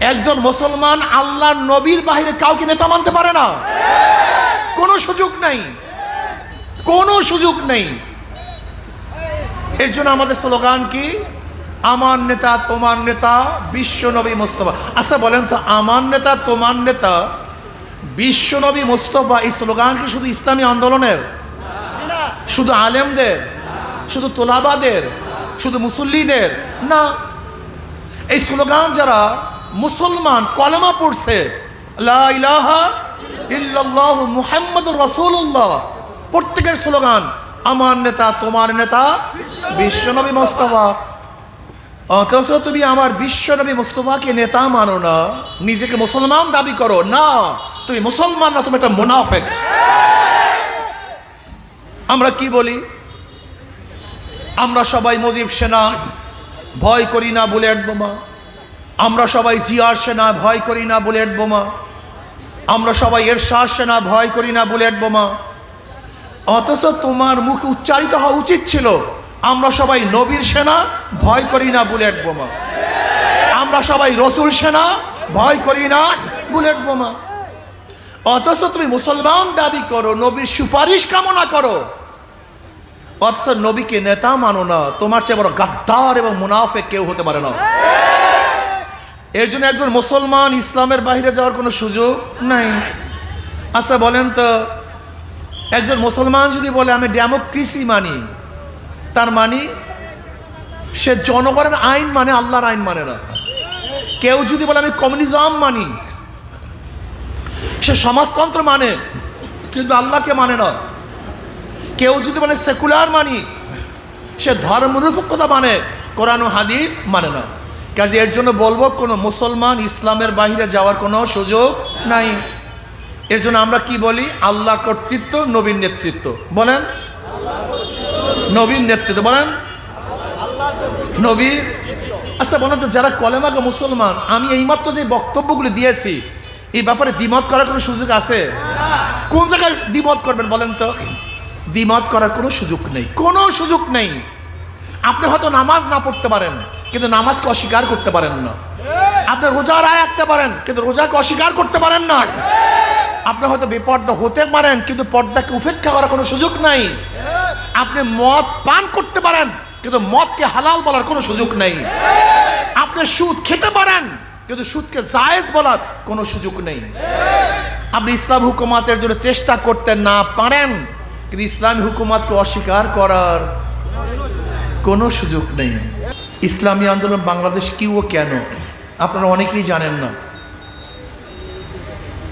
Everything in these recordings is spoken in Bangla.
একজন মুসলমান আল্লাহ নবীর বাহিরে কাউকে নেতা মানতে পারে না। কোনো সুযোগ নেই। কোনো সুযোগ নেই। এর জন্য আমাদের স্লোগান কি? আমার নেতা, তোমার নেতা, বিশ্ব নবী মোস্তফা। আচ্ছা বলেন তো, আমার নেতা, তোমার নেতা, বিশ্ব নবী মোস্তফা, এই স্লোগান কি শুধু ইসলামী আন্দোলনের? শুধু আলেমদের? শুধু তোলাবাদের? শুধু মুসল্লিদের? না। এই স্লোগান যারা মুসলমান কলেমা পড়ছে মুহাম্মাদুর রাসূলুল্লাহ। প্রত্যেকের স্লোগান, আমার নেতা, তোমার নেতা, বিশ্বনবী মোস্তফা। অথচ তুমি আমার বিশ্বনবী মোস্তফাকে নেতা মানো না, নিজেকে মুসলমান দাবি করো। না, তুমি মুসলমান না, তুমি একটা মুনাফেক। আমরা কি বলি? আমরা সবাই মুজিব সেনা, ভয় করি না, বুলেট বোমা। আমরা সবাই জিয়ার সেনা, ভয় করি না বুলেট বোমা। আমরা সবাই এরশাদ সেনা, ভয় করি না বুলেট বোমা। অথচ তোমার মুখে উচ্চারিত হওয়া উচিত ছিল, আমরা সবাই নবীর সেনা, ভয় করি না বুলেট বোমা। আমরা সবাই রসুল সেনা, ভয় করি না বুলেট বোমা। অথচ তুমি মুসলমান দাবি করো, নবীর সুপারিশ কামনা করো। অথচ নবীকে নেতা মানো না, তোমার চেয়ে বড় গাদ্দার এবং মুনাফে কেউ হতে পারে না। এর জন্য একজন মুসলমান ইসলামের বাইরে যাওয়ার কোনো সুযোগ নাই। আচ্ছা বলেন তো, একজন মুসলমান যদি বলে, আমি ডেমোক্রেসি মানি তার মানি সে জনগণের আইন মানে আল্লাহর আইন মানে না। কেউ যদি বলে, আমি কমিউনিজম মানি সে সমাজতন্ত্র মানে কিন্তু আল্লাহকে মানে না। কেউ যদি বলে, সেকুলার মানি সে ধর্মনিরপেক্ষতা মানে কোরআন হাদিস মানে না। কাজে এর জন্য বলব, কোনো মুসলমান ইসলামের বাহিরে যাওয়ার কোনো সুযোগ নাই। এর জন্য আমরা কি বলি? আল্লাহ কর্তৃত্ব নবীন নেতৃত্ব। বলেন। নবীন নেতৃত্ব, বলেন। নবীর আচ্ছা বলেন তো, যারা কলেমাকে মুসলমান, আমি এইমাত্র যে বক্তব্যগুলি দিয়েছি, এই ব্যাপারে দ্বিমত করার কোনো সুযোগ আছে? কোন জায়গায় দ্বিমত করবেন বলেন তো? দ্বিমত করার কোনো সুযোগ নেই। কোনো সুযোগ নেই। আপনি হয়তো নামাজ না পড়তে পারেন। কিন্তু নামাজকে অস্বীকার করতে পারেন না। আপনি রোজা রায় রাখতে পারেন কিন্তু রোজাকে অস্বীকার করতে পারেন না। আপনি হয়তো বেপর্দা হতে পারেন কিন্তু পর্দাকে উপেক্ষা করার কোনো সুযোগ নাই। আপনি মদ পান করতে পারেন কিন্তু মদকে হালাল বলার কোনো সুযোগ নেই। আপনি সুদ খেতে পারেন কিন্তু সুদকে জায়েজ বলার কোনো সুযোগ নেই। আপনি ইসলাম হুকুমাতের জন্য চেষ্টা করতে না পারেন কিন্তু ইসলামী হুকুমাতকে অস্বীকার করার কোনো সুযোগ নেই। ইসলামী আন্দোলন বাংলাদেশ কি ও কেন? আপনারা অনেকেই জানেন না।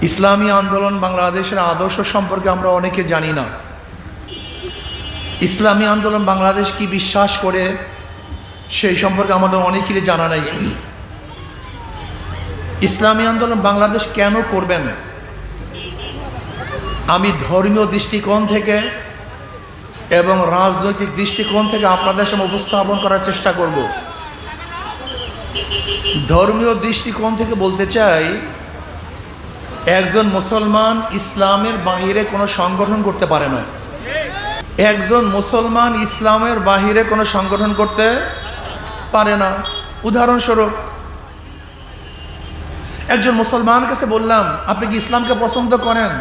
ইসলামী আন্দোলন বাংলাদেশের আদর্শ সম্পর্কে আমরা অনেকে জানি না। ইসলামী আন্দোলন বাংলাদেশ কি বিশ্বাস করে, সেই সম্পর্কে আমাদের অনেকেরই জানা নাই। ইসলামী আন্দোলন বাংলাদেশ কেন করবেন? আমি ধর্মীয় দৃষ্টিকোণ থেকে এবং রাজনৈতিক দৃষ্টিকোণ থেকে আপনাদের সামনে উপস্থাপন করার চেষ্টা করব। ধর্মীয় দৃষ্টিকোণ থেকে বলতে চাই, একজন মুসলমান ইসলামের বাহিরে কোনো সংগঠন করতে পারে না। একজন মুসলমান ইসলামের বাহিরে কোনো সংগঠন করতে পারে না। উদাহরণস্বরূপ, একজন মুসলমান কাছে বললাম, আপনি কি ইসলামকে পছন্দ করেন?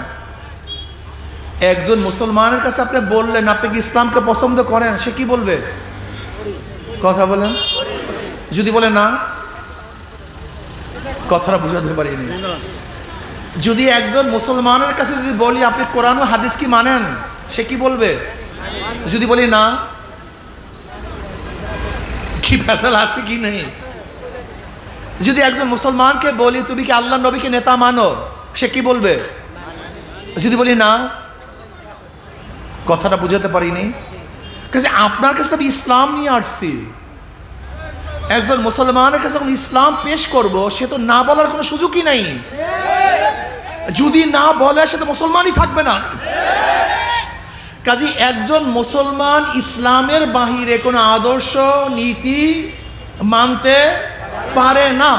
একজন মুসলমানের কাছে আপনি বললেন, আপনি কি ইসলামকে পছন্দ করেন? সে কি বলবে? কথা বলেন। যদি বলে না, কথাটা বুঝাতে পারিনি যদি একজন মুসলমানের কাছে যদি বলি, আপনি কোরআন ও হাদিস কি মানেন? সে কি বলবে? যদি বলি না, কি ফেসাল আছে কি নেই? যদি একজন মুসলমানকে বলি, তুমি কি আল্লাহ নবীকে নেতা মানো? সে কি বলবে? যদি বলি না কথাটা বুঝাতে পারিনি। কাজে আপনার কাছে আমি ইসলাম নিয়ে আসছি। একজন মুসলমানের কাছে যখন ইসলাম পেশ করব, সে তো না বলার কোনো সুযোগই নাই। যদি না বলে, সে তো মুসলমানই থাকবে না। কাজী একজন মুসলমান ইসলামের বাহিরে কোনো আদর্শ, নীতি মানতে পারে না।